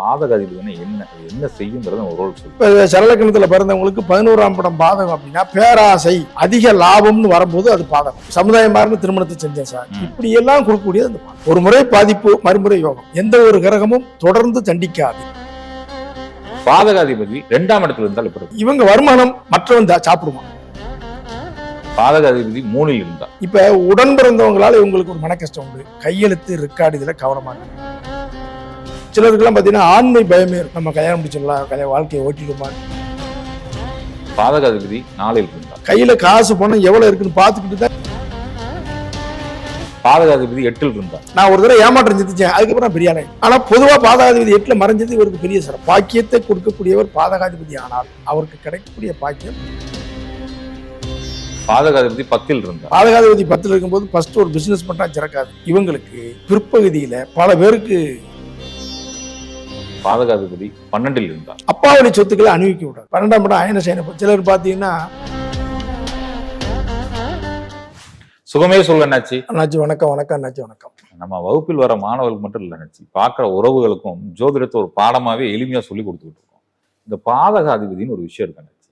பாதக அதிபதினா என்ன? என்ன செய்யுங்கிறத ஒரு ரோல் சொல்லு. சரலக்கணத்துல பிறந்தவங்களுக்கு பதினோராம் படம் பாதகம் அப்படின்னா பேராசை அதிக லாபம்னு வரும்போது அது பாதகம். சமுதாயம் மாறின திருமணத்தை செஞ்சேன் சார். இப்படி எல்லாம் கொடுக்கக்கூடியது அந்த ஒரு முறை பாதிப்பு மறுமுறை யோகம். எந்த ஒரு கிரகமும் தொடர்ந்து தண்டிக்காது. பாதக அதிபதி ரெண்டாம் இடத்துல இருந்தால் எப்படி? இவங்க வருமானம் மற்றவன் சாப்பிடுவான் பாதக அதிபதி மூணில் இருந்தா இப்ப உடன் பிறந்தவங்களால இவங்களுக்கு ஒரு மன கஷ்டம் உண்டு. கையெழுத்து ரெக்கார்டு இதுல கவனமா இருக்கணும். சிலருக்குலாம் பாத்தீங்கன்னா ஆண்மை பயமே இருக்கும். நம்ம கல்யாணம் முடிச்சிடலாம் கல்யாண வாழ்க்கையை ஓட்டிடுமா? பாதக அதிபதி நாளில் இருந்தா கையில காசு பணம் எவ்வளவு இருக்குன்னு பாத்துக்கிட்டு தான் பாதக அதிபதி எட்டில் இருந்தா நான் ஒரு தடவை ஏமாற்றம் சிந்திச்சேன் அதுக்கப்புறம் பெரிய ஆளை ஆனா பொதுவா பாதகாதிபதி எட்டுல மறைஞ்சது இவருக்கு பெரிய சிறப்பு பாக்கியத்தை கொடுக்கக்கூடியவர் பாதகாதிபதி ஆனால் அவருக்கு கிடைக்கக்கூடிய பாக்கியம் பாதக அதிபதி பத்தில் இருந்தா பாதகாதிபதி பத்துல இருக்கும்போது ஃபர்ஸ்ட் ஒரு பிசினஸ் பண்ணா சிறக்காது இவங்களுக்கு பிற்பகுதியில பல பேருக்கு பாதக அதிபதி பன்னெண்டில் இருந்தா அப்பாவளி சொத்துக்களை அணிவிக்க விடாது பன்னெண்டாம் இடம் அயன சேனை. சிலர் பாத்தீங்கன்னா சுகமே சொல்ல என்னாச்சு அண்ணாச்சி வணக்கம் வணக்கம் அண்ணாச்சி வணக்கம். நம்ம வகுப்பில் வர மாணவர்களுக்கு மட்டும் இல்லை நினைச்சு பார்க்குற உறவுகளுக்கும் ஜோதிடத்தை ஒரு பாடமாவே எளிமையா சொல்லி கொடுத்துக்கிட்டு இருக்கோம். இந்த பாதக அதிபதினு ஒரு விஷயம் இருக்கு நினைச்சு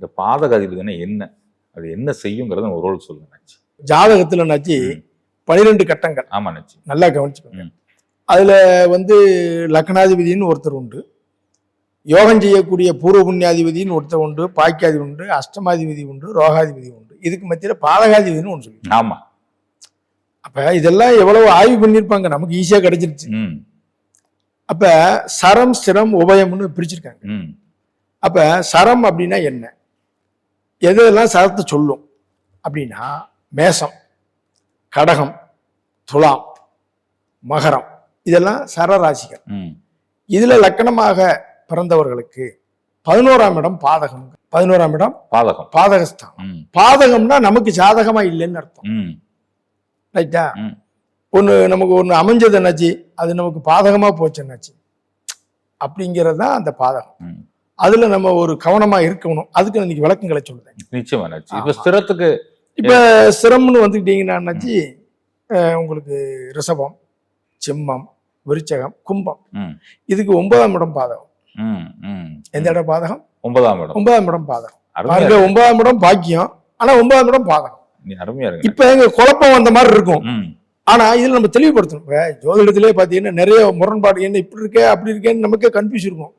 இந்த பாதக அதிபதினா என்ன? அது என்ன செய்யுங்கிறத ஒரு ரோல் சொல்லுங்க நினைச்சு ஜாதகத்துல அண்ணாச்சி. பனிரெண்டு கட்டங்கள். ஆமா நினைச்சு நல்லா கவனிச்சுக்கோங்க. அதுல வந்து லக்னாதிபதினு ஒருத்தர் உண்டு. யோகம் செய்யக்கூடிய பூர்வ புண்ணியாதிபதினு ஒருத்தர் உண்டு பாக்கியாதிபதி உண்டு அஷ்டமாதிபதி உண்டு ரோகாதிபதி உண்டு. இதுக்கு மத்தியில பாதகாதிபதினு ஒன்று சொல்லி ஆமா. அப்ப இதெல்லாம் எவ்வளவு ஆய்வு பண்ணியிருப்பாங்க? நமக்கு ஈஸியா கிடைச்சிருச்சு. அப்ப சரம் ஸ்திரம் உபயம்னு பிரிச்சிருக்காங்க. அப்ப சரம் அப்படின்னா என்ன? எதெல்லாம் சரத்தை சொல்லும்? அப்படின்னா மேசம் கடகம் துலாம் மகரம். இதெல்லாம் சரராசிகள். இதுல லக்கணமாக பிறந்தவர்களுக்கு பதினோராம் இடம் பாதகம். பதினோராம் இடம் பாதகம். பாதகஸ்தான். பாதகம்னா நமக்கு சாதகமா இல்லைன்னு அர்த்தம். ம். ரைட்டா. ஒண்ணு நமக்கு ஒண்ணு அமைஞ்சது என்னாச்சு? அது நமக்கு பாதகமா போச்சு என்னாச்சு? அப்படிங்கிறது தான் அந்த பாதகம். அதுல நம்ம ஒரு கவனமா இருக்கணும். அதுக்கு இன்னைக்கு விளக்கங்களை சொல்றேன். நிச்சயமா இப்ப. ஸ்திரத்துக்கு இப்ப சிரமம்னு வந்துக்கிட்டீங்கன்னா என்னாச்சு? உங்களுக்கு ரிஷபம் சிம்மம் விருச்சகம் கும்பம். ம். இதுக்கு ஒன்பதாம் இடம் பாதகம். ம் ம். எந்த இடம் பாதகம்? ஒன்பதாம் இடம். ஒன்பதாம் இடம் பாதகம். பாருங்க ஒன்பதாம் இடம் பாக்கியம் ஆனா ஒன்பதாம் இடம் பாதகம். இப்ப எங்க குழப்பம் வந்த மாதிரி இருக்கும். ஆனா இதுல நம்ம தெளிவுபடுத்தணும். இப்ப ஜோதிடத்திலே பாத்தீங்கன்னா நிறைய முரண்பாடு என்ன இப்படி இருக்கே அப்படி இருக்கேன்னு நமக்கே கன்ஃபியூஸ் இருக்கும்.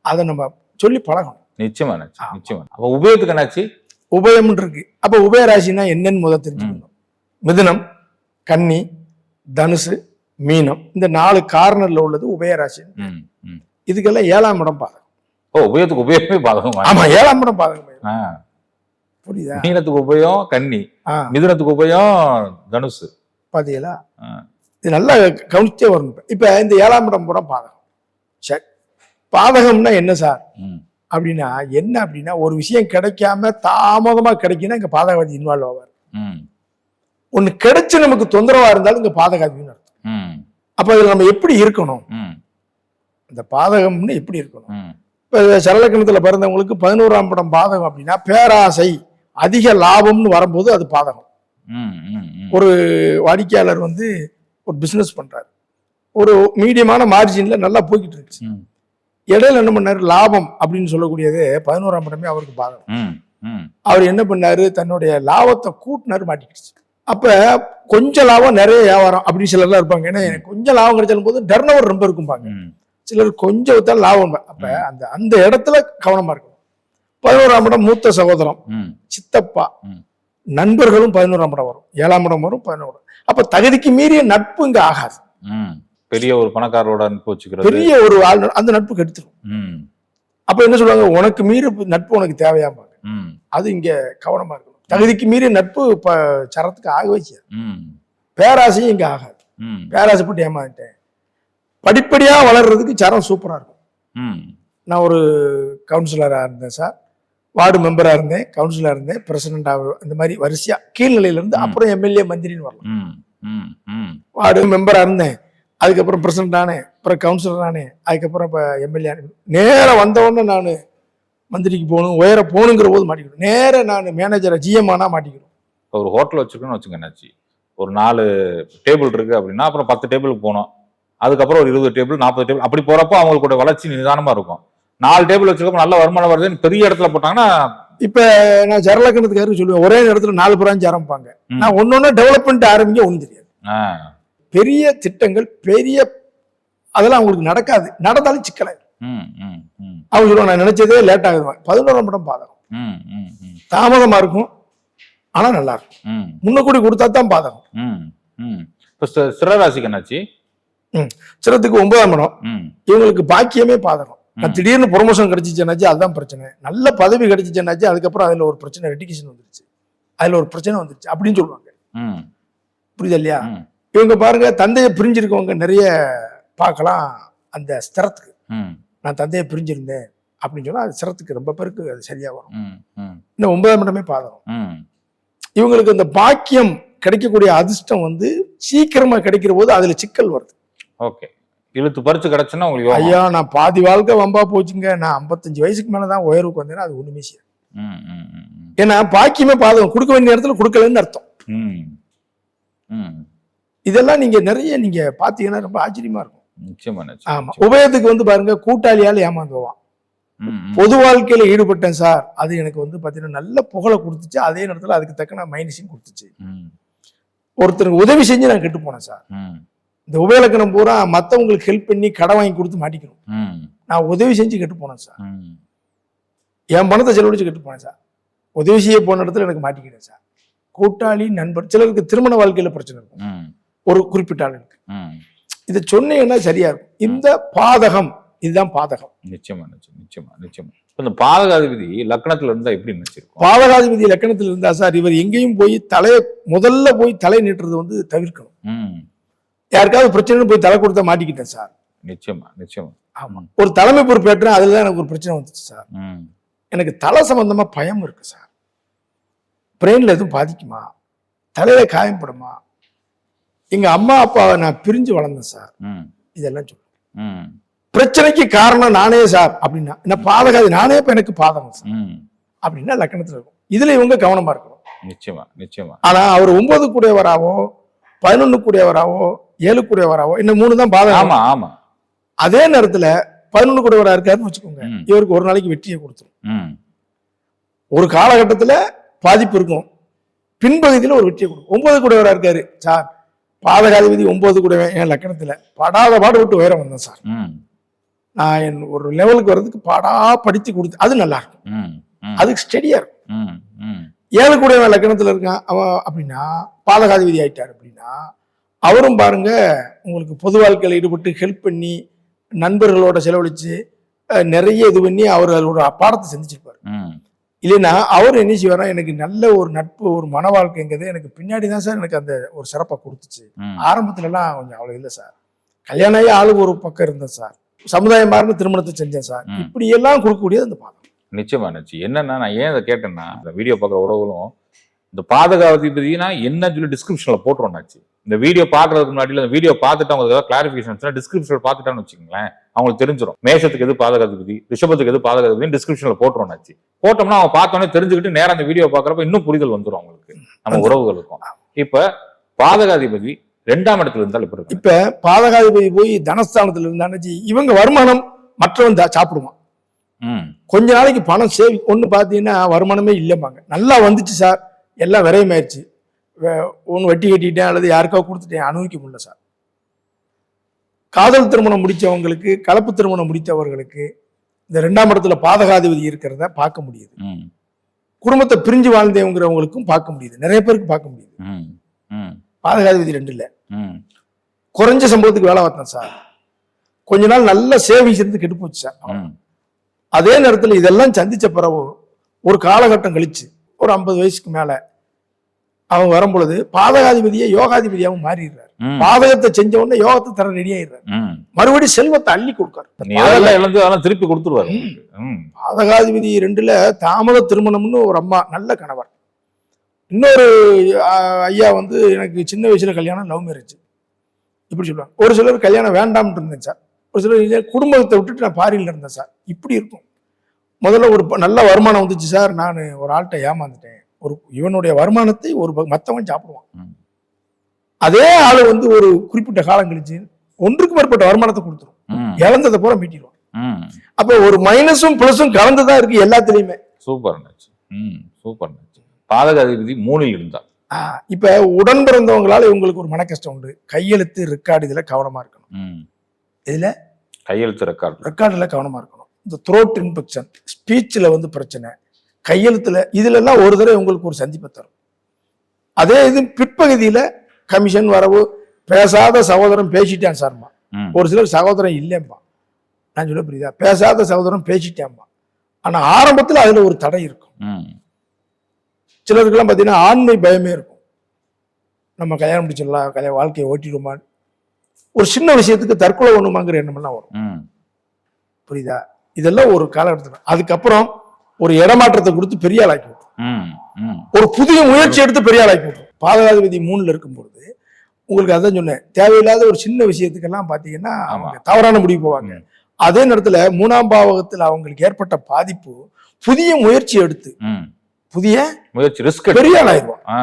அதை நம்ம சொல்லி பழகணும். நிச்சயமா. நிச்சயமா அப்ப உபயோகத்துக்கு என்னாச்சு? உபயம்னு இருக்கு. அப்ப உபயராசினா என்னன்னு முதல் தெரிஞ்சுக்கணும். மிதுனம் கன்னி தனுசு மீனம். இந்த நாலு கார்னர்ல உள்ளது உபயராசி. இதுக்கெல்லாம் ஏழாம் இடம் பாதகம். ஓ உபயோகத்துக்கு உபயோகமே பாதகம் ஆமா ஏழாம் இடம் பாதகம். புரியுதா? மீனத்துக்கு உபயம் கன்னி. மிதுனத்துக்கு உபயம் தனுசு. பாத்தீங்களா. இது நல்லா கவனிச்சே வரணும். இப்ப இந்த ஏழாம் இடம் பூரா பாதகம். சரி. பாதகம்னா என்ன சார்? அப்படின்னா என்ன அப்படின்னா ஒரு விஷயம் கிடைக்காம தாமதமா கிடைக்குன்னா இங்க பாதகவாதி இன்வால்வ் ஆவார். ம். ஒண்ணு கிடைச்சு நமக்கு தொந்தரவா இருந்தாலும் இங்க ம் அப்ப இதுல நம்ம எப்படி இருக்கணும்? இந்த பாதகம்னு எப்படி இருக்கணும்? இப்ப சரலக்கணத்துல பிறந்தவங்களுக்கு பதினோராம் படம் பாதகம் அப்படின்னா பேராசை அதிக லாபம்னு வரும்போது அது பாதகம். ஒரு வாடிக்கையாளர் வந்து ஒரு பிசினஸ் பண்றாரு. ஒரு மீடியமான மார்ஜின்ல நல்லா போய்கிட்டு இருந்துச்சு. இடையில என்ன பண்ணாரு? லாபம் அப்படின்னு சொல்லக்கூடியது பதினோராம் படமே அவருக்கு பாதகம். அவர் என்ன பண்ணாரு? தன்னுடைய லாபத்தை கூட்டினாரு மாட்டிக்கிடுச்சு. அப்ப கொஞ்சம் லாபம் நிறைய வியாபாரம் அப்படின்னு சிலர்லாம் இருப்பாங்க. ஏன்னா எனக்கு கொஞ்சம் லாபம் கிடைச்சாலும் போது டர்ன் ரொம்ப இருக்கும்பாங்க. சிலர் கொஞ்சம் தான் லாபம் அப்ப அந்த அந்த இடத்துல கவனமா இருக்கணும். பதினோராம் இடம் மூத்த சகோதரம் சித்தப்பா. நண்பர்களும் பதினோராம் இடம் வரும். ஏழாம் இடம் வரும் பதினோரு. அப்ப தகுதிக்கு மீறிய நட்பு இங்க ஆகாது. பெரிய ஒரு பணக்காரரோட அனுப்பி வச்சுக்கிறது. பெரிய ஒரு ஆள் அந்த நட்பு கெடுத்துரும். அப்ப என்ன சொல்லுவாங்க? உனக்கு மீறி நட்பு உனக்கு தேவையாம்பாங்க. அது இங்க கவனமா இருக்கணும். தகுதிக்கு மீறிய நட்பு இப்ப சரத்துக்கு ஆகவே செய்யாது பேராசையும் இங்க ஆகாது. ம். பேராசைப்பட்டு ஏமாந்துட்டேன். படிப்படியா வளர்றதுக்கு சரம் சூப்பரா இருக்கும். நான் ஒரு கவுன்சிலரா இருந்தேன் சார். வார்டு மெம்பரா இருந்தேன். கவுன்சிலரா இருந்தேன். பிரசிடென்ட் இந்த மாதிரி வரிசையா கீழ்நிலையில இருந்து ம். அப்புறம் எம்எல்ஏ மந்திரின்னு வரலாம். வார்டு மெம்பரா இருந்தேன். அதுக்கப்புறம் பிரசிடென்ட் ஆனேன் அப்புறம் கவுன்சிலர் ஆனேன் அதுக்கப்புறம் இப்போ எம்எல்ஏ ஆனேன். நேரா வந்த உடனே நான் மந்திரிக்கு போகணும் உயர போகணுங்கிற போது மாட்டிக்கணும் நேரா நான் மேனேஜரை ஜிஎம் ஆனா மாட்டிக்கணும் ஒரு ஹோட்டல் வச்சிருக்கோன்னு வச்சுங்க என்னாச்சு? ஒரு நாலு டேபிள் இருக்கு அப்படின்னா அப்புறம் பத்து டேபிளுக்கு போனோம் அதுக்கப்புறம் ஒரு இருபது டேபிள் நாற்பது டேபிள் அப்படி போறப்போ அவங்களுடைய வளர்ச்சி நிதானமா இருக்கும். நாலு டேபிள் வச்சிருக்கப்போ நல்ல வருமானம் வருதுன்னு பெரிய இடத்துல போட்டாங்கன்னா இப்ப நான் சரலக்கணத்துக்காரருக்கு சொல்லுவேன் ஒரே நேரத்துல நாலு பிராஞ்ச் ஆரம்பிப்பாங்க. நான் ஒன்னொன்னு டெவலப்மெண்ட் ஆரம்பிக்க ஒண்ணு தெரியாது. பெரிய திட்டங்கள் பெரிய அதெல்லாம் அவங்களுக்கு நடக்காது. நடந்தாலும் சிக்கலை அவங்க சொல்லுவாங்க நான் நினைச்சதே லேட் ஆகுது பதினோராம் படம் பாதகம். தாமதமா இருக்கும் ஆனா நல்லா இருக்கும். முன்னக்கூடி கொடுத்தா தான் பாதகம். இப்ப சி- சிரராசிக்கு என்னாச்சு? சிரத்துக்கு ஒன்பதாம் படம். இவங்களுக்கு பாக்கியமே பாதகம். நான். திடீர்னு ப்ரொமோஷன் கிடைச்சிச்சுனாச்சு அதுதான் பிரச்சனை. நல்ல பதவி கிடைச்சிச்சுனாச்சு அதுக்கப்புறம் அதுல ஒரு பிரச்சனை ரெட்டிகேஷன் வந்துருச்சு. அதுல ஒரு பிரச்சனை வந்துருச்சு அப்படின்னு சொல்லுவாங்க. புரியுது இல்லையா? இவங்க பாருங்க தந்தையை பிரிஞ்சிருக்கவங்க நிறைய பார்க்கலாம் அந்த ஸ்திரத்துக்கு. நான் தந்தையை பிரிஞ்சிருந்தேன் அப்படின்னு சொன்னா அது சிரத்துக்கு ரொம்ப பேருக்கு அது சரியா வரும். ம், ம், இந்த ஒன்பதாம் இடமே பாதகம். ம். இவங்களுக்கு இந்த பாக்கியம் கிடைக்கக்கூடிய அதிர்ஷ்டம் வந்து சீக்கிரமா கிடைக்கிற போது அதுல சிக்கல் வருது. ஓகே. இழுத்து பறிச்சு கிடைச்சுன்னா உங்களுக்கு. ஐயா நான் பாதி வாழ்க்கை வம்பா போச்சுங்க. நான் 55 வயசுக்கு மேலதான் உயர்வுக்கு வந்தேன்னா அது ஒண்ணுமே செய்யாது. ஏன்னா பாக்கியமே பாதகம். கொடுக்க வேண்டிய நேரத்துல கொடுக்கலன்னு அர்த்தம். ம், ம். இதெல்லாம் நீங்க நிறைய நீங்க பாத்தீங்கன்னா ரொம்ப ஆச்சரியமா இருக்கும். ஆமா. உபயத்துக்கு வந்து பாருங்க கூட்டாளியால் ஏமாந்து போவான். பொது வாழ்க்கையில ஈடுபட்டேன் சார். அது எனக்கு வந்து பாத்தீங்கன்னா நல்ல புகழை கொடுத்துச்சு. அதே நேரத்துல அதுக்கு தக்கன மைனஸையும் கொடுத்துச்சு. ஒருத்தருக்கு உதவி செஞ்சு நான் கெட்டு போனேன் சார். இந்த உபயலக்கணம் பூரா மத்தவங்களுக்கு ஹெல்ப் பண்ணி கடை வாங்கி கொடுத்து மாட்டிக்கணும். நான் உதவி செஞ்சு கெட்டு போனேன் சார். என் பணத்தை செலவழிச்சு கெட்டு போனேன் சார். உதவி செய்ய போன இடத்துல எனக்கு மாட்டிக்கிட்டேன் சார். கூட்டாளி நண்பர் சிலருக்கு திருமண வாழ்க்கையில பிரச்சனை இருக்கும். ஒரு குறிப்பிட்ட ஆளுக்கு. இதை சொன்னீங்கன்னா சரியா இருக்கும் இந்த பாதகம் இதுதான் பாதகம். நிச்சயமா நிச்சயம் நிச்சயமா நிச்சயமா. இந்த பாதகாதிபதி லக்னத்துல இருந்தா எப்படி நினைச்சிருக்கும் பாதகாதிபதி லக்கணத்தில் இருந்தா சார் இவர் எங்கேயும் போய் தலையை முதல்ல போய் தலை நீட்டுறது வந்து தவிர்க்கணும். ம், யாருக்காவது பிரச்சனை போய் தலை கொடுத்தா மாட்டிக்கிட்டேன் சார். நிச்சயமா நிச்சயமா. ஆமா. ஒரு தலைமை பொறுப்பேற்றேன் அதுல எனக்கு ஒரு பிரச்சனை வந்துச்சு சார். எனக்கு தலை சம்பந்தமா பயம் இருக்கு சார். பிரெயின்ல எதுவும் பாதிக்குமா? தலையில காயப்படுமா எங்க அம்மா அப்பாவை நான் பிரிஞ்சு வளர்ந்தேன் சார். இதெல்லாம் சொல்லுவேன் பிரச்சனைக்கு காரணம் நானே சார் அப்படின்னா என்ன பாதகாதி நானே இப்ப எனக்கு பாதகம் சார். ம். அப்படின்னா லக்கணத்துல இருக்கும். இதுல இவங்க கவனமா இருக்கணும். நிச்சயமா நிச்சயமா. ஆனா அவர் ஒன்பது கூடியவராவோ பதினொன்னு கூடியவராவோ ஏழு கூடியவராவோ இந்த மூணு தான் பாதகம். ஆமா ஆமா. அதே நேரத்துல பதினொன்னு கூடியவரா இருக்காருன்னு வச்சுக்கோங்க. இவருக்கு ஒரு நாளைக்கு வெற்றியை கொடுத்துரும். ஒரு காலகட்டத்துல பாதிப்பு இருக்கும். பின்பகுதியில ஒரு வெற்றியை கொடுக்கும். ஒன்பது கூடியவரா இருக்காரு. சார் பாதகாதிபதி ஒன்பது கூடியவன் என் லக்கணத்துல படாத பாடு விட்டு உயரம் வந்தேன் சார். நான் என் ஒரு லெவலுக்கு வர்றதுக்கு பாடா படிச்சு கொடுத்து அது நல்லா இருக்கும். அதுக்கு ஸ்டெடியா இருக்கும். ஏழு கூடியவன் லக்கணத்துல இருக்கான். அவன் அப்படின்னா பாதகாதிபதி ஆயிட்டார் அப்படின்னா அவரும் பாருங்க உங்களுக்கு பொது வாழ்க்கையில ஈடுபட்டு ஹெல்ப் பண்ணி நண்பர்களோட செலவழிச்சு அஹ், நிறைய இது பண்ணி அவர் ஒரு பாடத்தை சந்திச்சிருப்பாரு. ம், இல்லைன்னா அவர் என்ன செய்வாரா எனக்கு நல்ல ஒரு நட்பு ஒரு மன வாழ்க்கைங்கிறது எனக்கு பின்னாடி தான் சார் எனக்கு அந்த ஒரு சிறப்பை கொடுத்துச்சு. ம். ஆரம்பத்துல எல்லாம் கொஞ்சம் அவ்வளவு இல்லை சார். கல்யாணம் ஆகி ஆளுக்கு ஒரு பக்கம் இருந்தேன் சார். சமுதாயம் மாறின திருமணத்தை செஞ்சேன் சார். இப்படி எல்லாம் கொடுக்கக்கூடியது அந்த பாதம். நிச்சயமா நிச்சயம். என்னன்னா நான் ஏன் இதை கேட்டேன்னா இந்த வீடியோ பார்க்குற உறவுகளும் இந்த பாதகாதிபதினா என்ன சொல்லி டிஸ்கிரிப்ஷன்ல போட்டுருவோம்னாச்சு இந்த வீடியோ பார்க்கறதுக்கு முன்னாடி இந்த வீடியோ பார்த்துட்டு அவங்களுக்கு ஏதாவது கிளாரிஃபிகேஷன் டிஸ்கிரிப்ஷன் பார்த்துட்டான்னு வச்சுக்கோங்களேன் அவங்களுக்கு தெரிஞ்சிடும் மேஷத்துக்கு எது பாதகாதிபதி ரிஷபத்துக்கு எது பாதகாதிபதி டிஸ்கிரிப்ஷன்ல போட்டுருவோம்னாச்சு போட்டோம்னா அவங்க பார்த்தோன்னே தெரிஞ்சுக்கிட்டு நேரா அந்த வீடியோ பார்க்கறப்ப இன்னும் புரிதல் வந்துடும் அவங்களுக்கு நம்ம உறவுகளுக்கும். இப்ப பாதகாதிபதி ரெண்டாம் இடத்துல இருந்தால் இப்ப இப்ப பாதகாதிபதி போய் தனஸ்தானத்துல இருந்தாச்சு இவங்க வருமானம் மற்றவன் சாப்பிடுவான். கொஞ்ச நாளைக்கு பணம் சேவி ஒண்ணு பாத்தீங்கன்னா வருமானமே இல்லைம்பாங்க. நல்லா வந்துச்சு சார். எல்லாம் விரயமாயிருச்சு ஒன்று வட்டி கட்டிட்டேன் அல்லது யாருக்கோ கொடுத்துட்டேன். அனுபவிக்க முடியல சார். காதல் திருமணம் முடிச்சவங்களுக்கு கலப்பு திருமணம் முடித்தவர்களுக்கு இந்த ரெண்டாம் இடத்துல பாதகாதிபதி இருக்கிறத பார்க்க முடியுது. குடும்பத்தை பிரிஞ்சு வாழ்ந்தவங்கிறவங்களுக்கும் பார்க்க முடியுது. நிறைய பேருக்கு பார்க்க முடியுது. பாதகாதிபதி ரெண்டு இல்ல. குறைஞ்ச சம்பளத்துக்கு வேலை பார்த்தேன் சார். கொஞ்ச நாள் நல்ல சேவிங்ஸ் இருந்து கெட்டு போச்சு சார். அதே நேரத்துல இதெல்லாம் சந்திச்ச பிறகு ஒரு காலகட்டம் கழிச்சு ஒரு ஐம்பது வயசுக்கு மேல அவங்க வரும்பொழுது பாதகாதிபதியை யோகாதிபதியாகவும் மாறிடுறாரு. பாதகத்தை செஞ்ச உடனே யோகத்தை தர ரெடி ஆயிடுறாரு. மறுபடியும் செல்வத்தை அள்ளி கொடுக்காரு. திருப்பி கொடுத்துருவாரு. பாதகாதிபதி ரெண்டுல தாமத திருமணம்னு ஒரு அம்மா நல்ல கணவர். இன்னொரு ஐயா வந்து எனக்கு சின்ன வயசுல கல்யாணம் லவ் மேரேஜ் இப்படி சொல்லுவாங்க. ஒரு சிலர் கல்யாணம் வேண்டாம்னு இருந்தேன் சார். ஒரு சிலர் குடும்பத்தை விட்டுட்டு நான் பாரியில் இருந்தேன் சார். இப்படி இருக்கும். முதல்ல ஒரு நல்ல வருமானம் வந்துச்சு சார். நான் ஒரு ஆள்கிட்ட ஏமாந்துட்டேன். ஒரு இவனுடைய வருமானத்தை ஒரு மத்தவன் சாப்பிடுவான். அதே ஆளு வந்து ஒரு குறிப்பிட்ட காலம் கழிச்சு ஒன்றுக்கு மேற்பட்ட வருமானத்தை கொடுத்துரும். இழந்ததை பூரா மீட்டிடுவோம் ம். அப்ப ஒரு மைனஸும் பிளஸும் கலந்துதான் இருக்கு எல்லாத்துலயுமே. சூப்பர் சூப்பர் பாதக அதிபதி மூணில் இருந்தார். இப்ப உடன் பிறந்தவங்களால இவங்களுக்கு ஒரு மன கஷ்டம் உண்டு. கையெழுத்து ரெக்கார்டு இதுல கவனமா இருக்கணும். இதுல கையெழுத்து ரெக்கார்டு ரெக்கார்டுல கவனமா இருக்கணும். இந்த த்ரோட் இன்ஃபெக்ஷன் ஸ்பீச்ல வந்து பிரச்சனை கையெழுத்துல இதுல எல்லாம் ஒரு தடவை உங்களுக்கு ஒரு சந்திப்பை தரும். அதே இது பிற்பகுதியில கமிஷன் வரவு பேசாத சகோதரன் பேசிட்டான் சார்மா. ஒரு சிலர் சகோதரன் இல்லைம்பா நான் சொல்ல புரியுதா? பேசாத சகோதரன் பேசிட்டேன்பா ஆனா ஆரம்பத்துல அதுல ஒரு தடை இருக்கும். சிலருக்கெல்லாம் பார்த்தீங்கன்னா ஆண்மை பயமே இருக்கும். நம்ம கல்யாணம் முடிச்சிடலாம் கல்யாணம் வாழ்க்கையை ஓட்டிடுமா ஒரு சின்ன விஷயத்துக்கு தற்கொலை ஒண்ணுமாங்கிற எண்ணமெல்லாம் வரும். புரியுதா? இதெல்லாம் ஒரு காலகட்டத்தில். அதுக்கப்புறம் ஒரு இடமாற்றத்தை கொடுத்து பெரிய ஆளாக்கி விட்டுரும் ம் ம். ஒரு புதிய முயற்சி எடுத்து பெரிய ஆளாக்கி விட்டுரும் பாதகாதிபதி மூணுல இருக்கும்பொழுது உங்களுக்கு அதான் சொன்னேன் தேவையில்லாத ஒரு சின்ன விஷயத்துக்கெல்லாம் பார்த்தீங்கன்னா அவங்க தவறான முடிவு போவாங்க. அதே நேரத்துல மூணாம் பாவகத்தில் அவங்களுக்கு ஏற்பட்ட பாதிப்பு புதிய முயற்சி எடுத்து ம். புதிய முயற்சி ரிஸ்க் பெரிய ஆளாயிருவான் ஆ.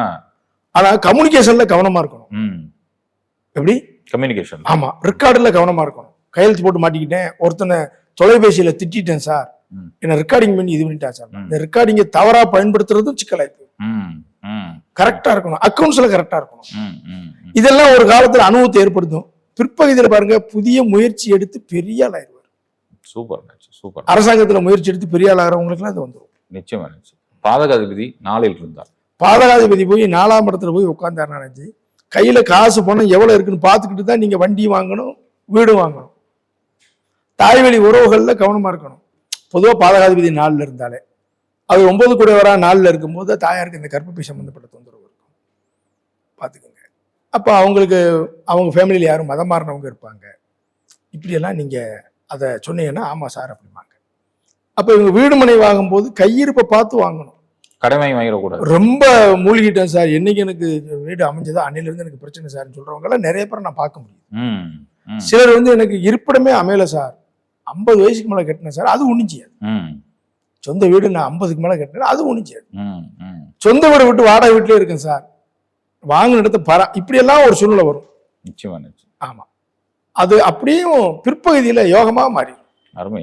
ஆனா கம்யூனிகேஷன்ல கவனமா இருக்கணும். ம். எப்படி? கம்யூனிகேஷன் ஆமா ரெக்கார்டுல கவனமா இருக்கணும். கையெழுத்து போட்டு மாட்டிக்கிட்டேன் ஒருத்தனை தொலைபேசியில திட்டிட்டேன் சார். என்ன ரெக்கார்டிங் பண்ணி இது பண்ணிட்டா சார். இந்த ரெக்கார்டிங்கை தவறா பயன்படுத்துறதும் ம் கரெக்டா இருக்கணும். அக்கௌண்ட்ஸ்ல கரெக்டா இருக்கணும். இதெல்லாம் ஒரு காலத்துல அனுபவத்தை ஏற்படுத்தும். பிற்பகுதியில பாருங்க புதிய முயற்சி எடுத்து பெரிய ஆள் ஆயிடுவார். சூப்பர் சூப்பர் அரசாங்கத்துல முயற்சி எடுத்து பெரிய ஆள் ஆகிறவங்களுக்குலாம் அது வந்துடும் நிச்சயமா நச்சு பாதக அதிபதி நாளில் இருந்தார். பாதகாதிபதி போய் நாலாம் இடத்துல போய் உட்காந்தார் நினைச்சு கையில காசு பணம் எவ்வளவு இருக்குன்னு பார்த்துக்கிட்டு தான் நீங்க வண்டி வாங்கணும் வீடு வாங்கணும். தாய்வழி உறவுகள்ல கவனமா இருக்கணும். பொதுவா பாதகாதிபதி நாள்ல இருந்தாலே. அது ஒன்பது கூட வரா நாள்ல இருக்கும்போது தாயாருக்கு இந்த கர்ப்பப்பை சம்பந்தப்பட்ட தொந்தரவு இருக்கும். பார்த்துக்கோங்க அப்போ அவங்களுக்கு அவங்க ஃபேமிலியில் யாரும் மதம் மாறினவங்க இருப்பாங்க. இப்படியெல்லாம் நீங்க அதை சொன்னீங்கன்னா ஆமா சார் அப்படிம்பாங்க. அப்போ இவங்க வீடு மனை வாங்கும்போது கையிருப்பை பார்த்து வாங்கணும். கடமை வாங்கிடக்கூடாது. ரொம்ப மூழ்கிட்டேன் சார். என்னைக்கு எனக்கு வீடு அமைஞ்சதோ அன்னையிலிருந்து எனக்கு பிரச்சனை சார்னு சொல்றவங்க எல்லாம் நிறைய பேரை நான் பார்க்க முடியும் சிலர் வந்து எனக்கு இருப்பிடமே அமையல சார். ஐம்பது வயசுக்கு மேல கட்டினேன் சார். அது ஒண்ணும் செய்யாது. ம். சொந்த வீடு நான் ஐம்பதுக்கு மேல கட்டினேன். அது ஒண்ணும் செய்யாது. ம் ம். சொந்த வீடு விட்டு வாடகை வீட்டிலே இருக்கேன் சார். வாங்கின இடத்த பரா இப்படியெல்லாம் ஒரு சூழ்நிலை வரும். நிச்சயமா நச்சு ஆமா. அது அப்படியும் பிற்பகுதியில யோகமா மாறி. அருமை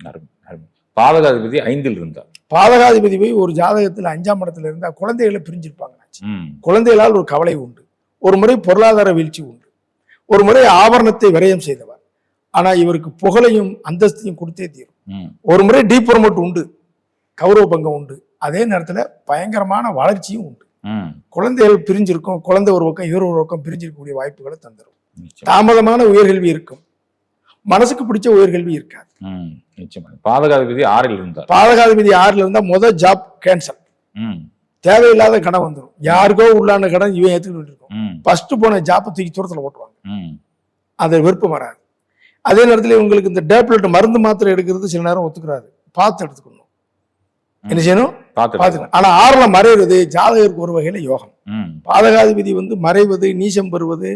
அருமை அருமை. பாதக அதிபதி ஐந்தில் இருந்தார். பாதகாதிபதி போய் ஒரு ஜாதகத்துல அஞ்சாம் இடத்துல இருந்தா குழந்தைகளை பிரிஞ்சிருப்பாங்க. குழந்தைகளால் ஒரு கவலை உண்டு. ஒரு முறை பொருளாதார வீழ்ச்சி உண்டு. ஒரு முறை ஆபரணத்தை விரயம் செய்தவர். ஆனா இவருக்கு புகழையும் அந்தஸ்தையும் கொடுத்தே தீரும். ஒரு முறை டீப் ப்ரொமோட் உண்டு கௌரவ பங்கம் உண்டு அதே நேரத்துல பயங்கரமான வளர்ச்சியும் உண்டு. குழந்தைகள் பிரிஞ்சிருக்கும் குழந்தை ஒரு பக்கம் இவர் ஒரு பக்கம் பிரிஞ்சிருக்கக்கூடிய வாய்ப்புகளை தந்துடும் தாமதமான உயர்கல்வி இருக்கும். மனசுக்கு பிடிச்ச உயர்கல்வி இருக்காது. ம் நிச்சயமா. பாதக அதிபதி ஆறில் இருந்தார். பாதகாதிபதி ஆறுல இருந்தா முத ஜாப் கேன்சல் தேவையில்லாத கடன் வந்துடும் யாருக்கோ உள்ளான கடன் இவன் ஏத்துக்கிட்டு இருக்கும் ஃபர்ஸ்ட் போன ஜாப்பை தூக்கி தூரத்துல ஓட்டுவாங்க அது விருப்பம் வராது அதே நேரத்தில் உங்களுக்கு இந்த டேப்லெட் மருந்து மாத்திரை எடுக்கிறது சில நேரம் ஒத்துக்கிறாரு பார்த்து எடுத்துக்கணும். என்ன செய்யணும்? பார்த்து பார்த்துக்கணும். ஆனா ஆறுல மறைவது ஜாதகருக்கு ஒரு வகையில யோகம். பாதகாதிபதி வந்து மறைவது நீசம் பெறுவது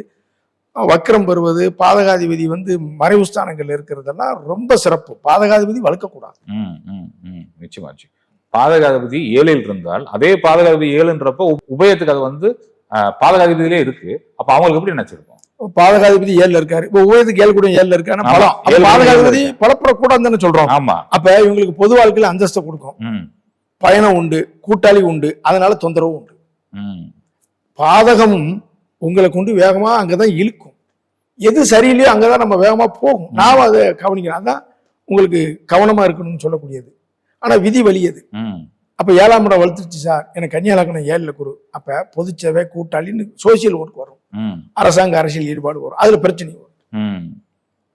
அஹ், வக்ரம் பெறுவது பாதகாதிபதி வந்து மறைவு ஸ்தானங்கள் இருக்கிறதெல்லாம் ரொம்ப சிறப்பு. பாதகாதிபதி வளர்க்கக்கூடாது. ம் ம் ம். நிச்சயமாச்சு பாதகாதிபதி ஏழில் இருந்தால் அதே பாதகாதிபதி ஏழுன்றப்போ உபயத்துக்கு அது வந்து பாதகாதிபதியிலே இருக்கு. அப்ப அவங்களுக்கு எப்படி நினைச்சிருக்கும்? பாதகாதிபதி ஏழுல இருக்காரு. இப்போ உபயத்துக்கு ஏழு கூட ஏழுல இருக்கு. ஆனா ஆமா, பலம் பாதகாதிபதி ஏழுல பலப்படக்கூடாதுன்னு தானே சொல்றோம். ஆமா. அப்ப இவங்களுக்கு பொது வாழ்க்கையில அந்தஸ்தை கொடுக்கும். பயணம் உண்டு கூட்டாளி உண்டு அதனால தொந்தரவு உண்டு. பாதகமும் உங்களை கொண்டு வேகமா அங்கதான் இழுக்கும். எது சரியில்லையோ அங்கதான் நம்ம வேகமா போகும். நாம அதை கவனிக்கணும். அதான் உங்களுக்கு கவனமா இருக்கணும்னு சொல்லக்கூடியது. ஆனா விதி வலியது அப்ப ஏழாம் இடம் வளர்த்துச்சு சார். எனக்கு கன்னியாலக்கணம் ஏழுல குரு. அப்ப பொதுச்சேவை கூட்டாளின்னு சோசியல் ஒர்க் வரும். ம். அரசாங்க அரசியல் ஈடுபாடு வரும். அதுல பிரச்சனை வரும். ம்.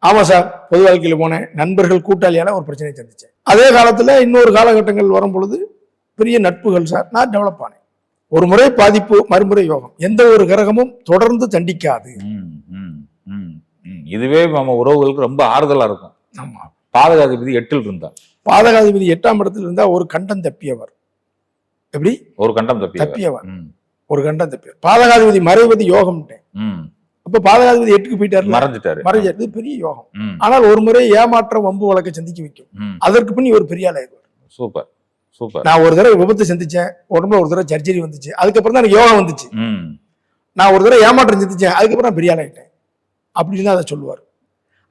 ஆமா சார் பொது வாழ்க்கையில போனேன் நண்பர்கள் கூட்டாளியால ஒரு பிரச்சனையை சந்திச்சேன். அதே காலத்துல இன்னொரு காலகட்டங்கள் வரும் பொழுது பெரிய நட்புகள் சார் நான் டெவலப் ஆனேன். ஒரு முறை பாதிப்பு மறுமுறை யோகம். எந்த ஒரு கிரகமும் தொடர்ந்து தண்டிக்காது. இதுவே நம்ம உறவுகளுக்கு ரொம்ப ஆறுதலா இருக்கும். ஆமா. பாதகாதிபதி எட்டில் இருந்தார். பாதகாதிபதி எட்டாம் இடத்துல இருந்தா ஒரு கண்டம் தப்பியவர். எப்படி? ஒரு கண்டம் தப்பி தப்பியவர். ம். ஒரு கண்டம் தப்பியவர். பாதகாதிபதி மறைவது யோகம்ட்டேன். அப்ப பாதகாதிபதி எட்டுக்கு போயிட்டாரு மறைஞ்சிட்டாரு. மறைஞ்சது பெரிய யோகம். ஆனால் ஒரு முறை ஏமாற்றம் வம்பு வழக்கை சந்திக்க வைக்கும். அதற்கு பின் ஒரு பெரிய ஆளாயிருவார் சூப்பர். சூப்பர். நான் ஒரு தடவை விபத்து சந்திச்சேன். உடம்புல ஒரு தடவை சர்ஜரி வந்துச்சு. அதுக்கப்புறம் தான் எனக்கு யோகம் வந்துச்சு. நான் ஒரு தடவை ஏமாற்றம் சந்திச்சேன். அதுக்கப்புறம் நான் பெரிய ஆளாயிட்டேன். அப்படின்னு அதை சொல்லுவார்.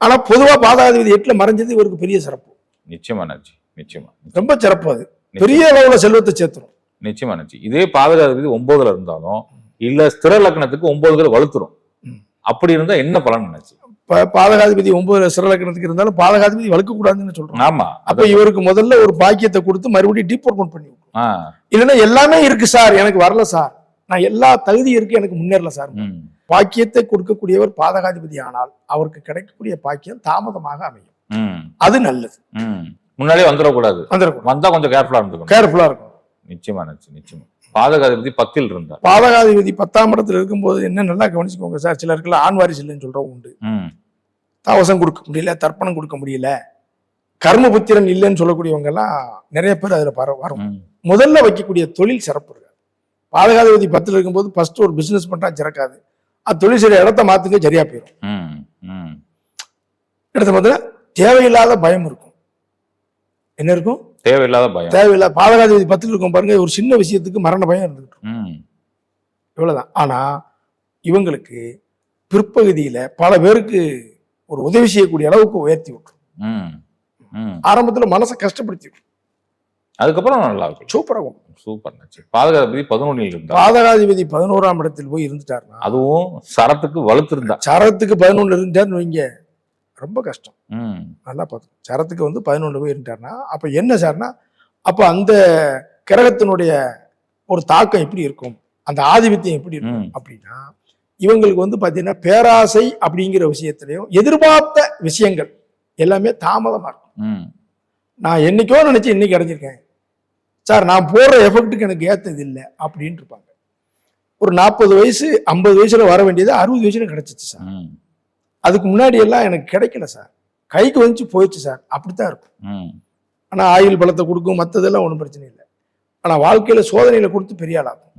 ஆனா பொதுவா பாதகாதிபதி எட்டுல மறைஞ்சது இவருக்கு பெரிய சிறப்பு. நிச்சயமா நிச்சயமா. ரொம்ப சிறப்பு அது. பெரிய அளவுல செல்வத்தை சேர்த்துரும். நிச்சயமா அண்ணாச்சி இதே பாதகாதிபதி ஒன்பதுல இருந்தாலும் இல்ல ஸ்திர லக்னத்துக்கு ஒன்பதுல வலுத்துரும். அப்படி இருந்தா என்ன பலன் நினைச்சு பாதகாதிபதி ஒன்பது சிறலக்கணத்துக்கு இருந்தாலும் பாதகாதிபதி வளர்க்க கூடாதுன்னு சொல்றோம். ஆமா. அப்ப இவருக்கு முதல்ல ஒரு பாக்கியத்தை கொடுத்து மறுபடியும் டீபோர்ட்மெண்ட் பண்ணி இல்லைன்னா எல்லாமே இருக்கு சார் எனக்கு வரல சார். நான் எல்லா தகுதி இருக்கு எனக்கு முன்னேறல சார். பாக்கியத்தை கொடுக்கக்கூடியவர் பாதகாதிபதி ஆனால் அவருக்கு கிடைக்கக்கூடிய பாக்கியம் தாமதமாக அமையும். அது நல்லது. முன்னாடியே வந்துடக்கூடாது. வந்துடக்கூடாது. வந்தா கொஞ்சம் கேர்ஃபுல்லா இருந்துக்கணும். கேர்ஃபுல்லா இருக்கும் நிச்சயமா நிச்சயம் நிச்சயமா. பாதகாதிபதி பத்தில் இருந்தார். பாதகாதிபதி பத்தாம் இடத்துல இருக்கும்போது என்ன நல்லா கவனிச்சுக்கோங்க சார் சிலருக்குலாம் ஆண் வாரிசு இல்லைன்னு சொல்றவங்க உண்டு. தாவசம் கொடுக்க முடியல தர்ப்பணம் கொடுக்க முடியல கர்மபுத்திரன் இல்லைன்னு சொல்லக்கூடியவங்க எல்லாம் நிறைய பேர் அதுல பர வரும். முதல்ல வைக்கக்கூடிய தொழில் சிறப்பு இருக்காது பாதகாதிபதி பத்துல இருக்கும்போது ஃபர்ஸ்ட் ஒரு பிசினஸ் பண்றா சிறக்காது. அது தொழில் செய்யற இடத்த மாத்துங்க சரியா போயிடும். இடத்த பார்த்தா தேவையில்லாத பயம் இருக்கும். என்ன இருக்கும்? தேவையில்லாத பயம். தேவையில்லாத பாதகாதிபதி பத்துல இருக்கும் பாருங்க ஒரு சின்ன விஷயத்துக்கு மரண பயம் இருந்துகிட்டு இவ்வளவுதான். ஆனா இவங்களுக்கு பிற்பகுதியில பல பேருக்கு ஒரு உதவி செய்யக்கூடிய அளவுக்கு உயர்த்தி விட்டுரும். ஆரம்பத்துல மனசை கஷ்டப்படுத்தி விட்டுரும். அதுக்கப்புறம் நல்லா இருக்கும். சூப்பரா இருக்கும். சூப்பர் பாதகாதிபதி பதினொன்னில் இருந்தார் பாதகாதிபதி பதினோராம் இடத்தில் போய் இருந்துட்டாருன்னா அதுவும் சரத்துக்கு வலுத்திருந்தா. சரத்துக்கு பதினொன்று இருந்துட்டாருன்னு வைங்க. ரொம்ப கஷ்டம். நல்லா பார்த்து சரத்துக்கு வந்து பதினொன்று போய் இருந்துட்டாருன்னா அப்ப என்ன சார்னா அப்ப அந்த கிரகத்தினுடைய ஒரு தாக்கம் எப்படி இருக்கும்? அந்த ஆதிபத்தியம் எப்படி இருக்கும். அப்படின்னா இவங்களுக்கு வந்து பாத்தீங்கன்னா பேராசை அப்படிங்கிற விஷயத்திலையும் எதிர்பார்த்த விஷயங்கள் எல்லாமே தாமதமா இருக்கும். நான் என்னைக்கோ நினைச்சு இன்னைக்கு அடைஞ்சிருக்கேன். சார் நான் போடுற எஃபெக்ட்டுக்கு எனக்கு ஏத்தது இல்லை அப்படின்னு இருப்பாங்க. ஒரு நாற்பது வயசு ஐம்பது வயசுல வர வேண்டியது அறுபது வயசுல கிடைச்சிச்சு சார். அதுக்கு முன்னாடி எல்லாம் எனக்கு கிடைக்கல சார். கைக்கு வந்துச்சு போயிடுச்சு சார். அப்படித்தான் இருக்கும். ம். ஆனா ஆயுள் பலத்தை கொடுக்கும் மற்றதெல்லாம் ஒன்றும் பிரச்சனை இல்லை. ஆனா வாழ்க்கையில சோதனையில கொடுத்து பெரிய ஆளாகும்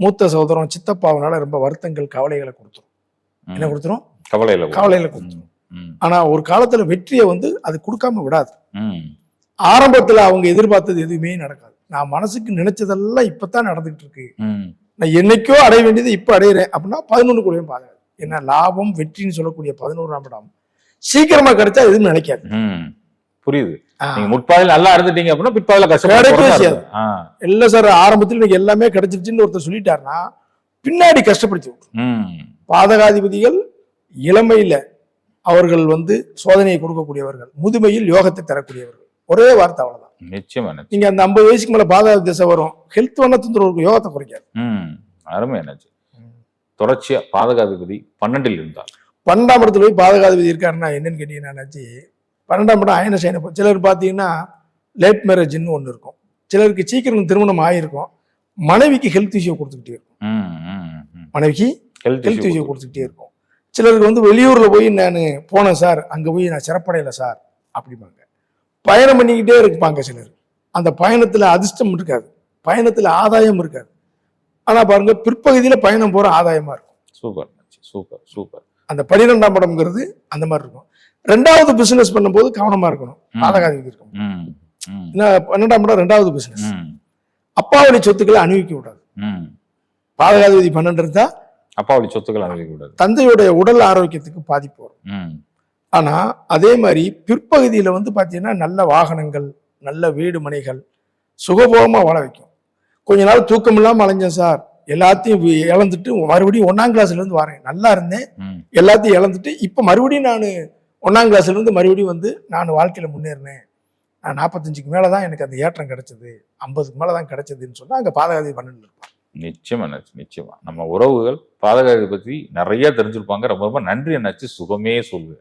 மூத்த சகோதரம் சித்தப்பாவனால ரொம்ப வருத்தங்கள் கவலைகளை கொடுத்துரும். என்ன கொடுத்துரும்? கவலையில. கவலையில கொடுத்துரும். ஆனா ஒரு காலத்துல வெற்றியை வந்து அது கொடுக்காம விடாது. ஆரம்பத்துல அவங்க எதிர்பார்த்தது எதுவுமே நடக்காது. நான் மனசுக்கு நினைச்சதெல்லாம் இப்பதான் நடந்துகிட்டு இருக்கு. நான் என்னைக்கோ அடைய வேண்டியது இப்ப அடையிறேன். அப்படின்னா பதினொன்று கூடயும் பாருங்க என்ன லாபம் வெற்றின்னு சொல்லக்கூடிய பதினோராம் இடம் சீக்கிரமா கிடைச்சா எதுவும் நினைக்காது. புரியுது. நீங்க முற்பாதையில் நல்லா இருந்துட்டீங்க அப்படின்னா பிற்பாதையில கஷ்டப்பட்டு. இல்ல சார் ஆரம்பத்தில் எனக்கு எல்லாமே கிடைச்சிருச்சுன்னு ஒருத்தர் சொல்லிட்டாருன்னா பின்னாடி கஷ்டப்படுத்தி விட்டுரும். பாதகாதிபதிகள் இளமையில அவர்கள் வந்து சோதனையை கொடுக்கக்கூடியவர்கள் முதுமையில் யோகத்தை தரக்கூடியவர்கள் ஒரே வார்த்தை அவ்வளவுதான் நிச்சயமா. நீங்க அந்த ஐம்பது வயசுக்கு மேல பாதக திசை வரும் ஹெல்த் வேணா தொந்தரவு யோகத்தை குறைக்காது அருமை என்னாச்சு தொடர்ச்சியா பாதகாதிபதி பன்னெண்டில் இருந்தார். பன்னெண்டாம் இடத்துல போய் பாதகாதிபதி இருக்காருன்னா என்னன்னு கேட்டீங்கன்னா என்னாச்சு? பன்னெண்டாம் இடம் அயன சயன சிலர் பார்த்தீங்கன்னா லேட் மேரேஜ்னு ஒன்று இருக்கும். சிலருக்கு சீக்கிரம் திருமணம் ஆகிருக்கும் மனைவிக்கு ஹெல்த் இஷ்யூ கொடுத்துக்கிட்டே இருக்கும். மனைவிக்கு ஹெல்த் இஷ்யூ கொடுத்துக்கிட்டே இருக்கும். சிலருக்கு வந்து வெளியூர்ல போய் நான் போனேன் சார் அங்க போய் நான் சிறப்படையல சார் அப்படிம்பாங்க. பயணம் பண்ணிக்கிட்டே இருப்பாங்க சிலர். அந்த பயணத்துல அதிர்ஷ்டம் இருக்காது. பயணத்துல ஆதாயம் இருக்காது. ஆனா பாருங்க பிற்பகுதியில பயணம் போற ஆதாயமா இருக்கும். Super super super. அந்த பன்னிரெண்டாம் படம்ங்கிறது அந்த மாதிரி இருக்கும். ரெண்டாவது பிசினஸ் பண்ணும்போது கவனமா இருக்கணும். பாதகாதிபதி இருக்கும். பன்னெண்டாம் படம் ரெண்டாவது பிசினஸ் அப்பாவளி சொத்துக்களை அணிவிக்க கூடாது. பாதகாதிபதி பன்னெண்டு இருந்தா அப்பாவுடைய சொத்துக்கள் அனுபவிக்க கூடாது. தந்தையுடைய உடல் ஆரோக்கியத்துக்கு பாதிப்பு வரும். ஆனா அதே மாதிரி பிற்பகுதியில வந்து பாத்தீங்கன்னா நல்ல வாகனங்கள் நல்ல வீடு மனைகள் சுகபோகமா வாழ வைக்கும். கொஞ்ச நாள் தூக்கம் இல்லாம அலைஞ்சேன் சார். எல்லாத்தையும் இழந்துட்டு மறுபடியும் ஒன்னாம் கிளாஸ்ல இருந்து வரேன். நல்லா இருந்தேன். எல்லாத்தையும் இழந்துட்டு இப்ப மறுபடியும் நான் ஒன்னாம் கிளாஸ்ல இருந்து மறுபடியும் வந்து நான் வாழ்க்கையில முன்னேறினேன். நான் நாற்பத்தஞ்சுக்கு மேலதான் எனக்கு அந்த ஏற்றம் கிடைச்சது. ஐம்பதுக்கு மேலதான் கிடைச்சதுன்னு சொன்னா அங்க பாதகாதி பன்னெண்டு இருப்பான் நிச்சயமா என்னாச்சு நிச்சயமா. நம்ம உறவுகள் பாதகாதிபதி பத்தி நிறைய தெரிஞ்சிருப்பாங்க. ரொம்ப ரொம்ப நன்றி என்னாச்சு சுகமே சொல்லு